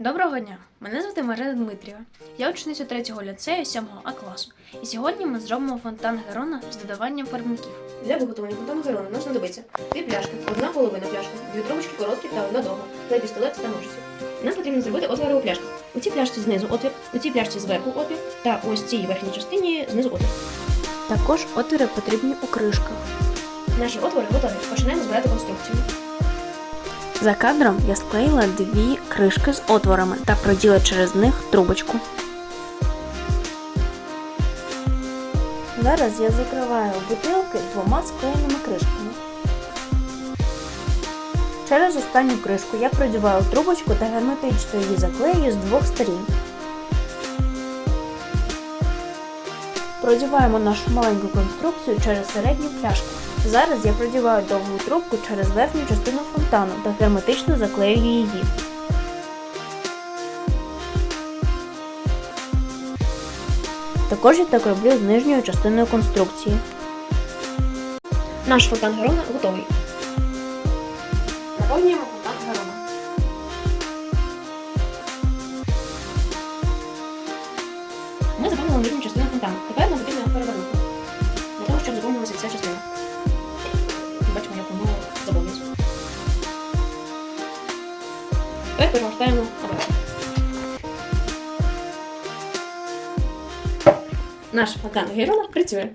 Доброго дня! Мене звати Марина Дмитрієва. Я учениця 3-го ліцею 7 А класу. І сьогодні ми зробимо фонтан Герона з додаванням фарбників. Для виготовлення фонтану Герона нам знадобиться дві пляшки, одна половина пляшки, дві трубочки короткі та одна довга, клей пістолет та ножиці. Нам потрібно зробити отвори у пляшках. У цій пляшці знизу отвір, у цій пляшці зверху отвір, та ось цій верхній частині знизу отвір. Також отвіри потрібні у кришках. Наші отвори готові. Починаємо збирати конструкцію. За кадром я склеїла дві кришки з отворами та проділа через них трубочку. Зараз я закриваю бутилки двома склеєними кришками. Через останню кришку я продіваю трубочку та герметично її заклею з двох сторін. Продіваємо нашу маленьку конструкцію через середню пляшку. Зараз я продіваю довгу трубку через верхню частину фонтану та герметично заклеюю її. Також я так роблю з нижньою частиною конструкції. Наш фонтан Герона готовий. Наповнюємо фонтан Герона. Ми заповнили нижню частину фонтану. Тепер перегортаємо обратно. Наш фонтан гейрона працює.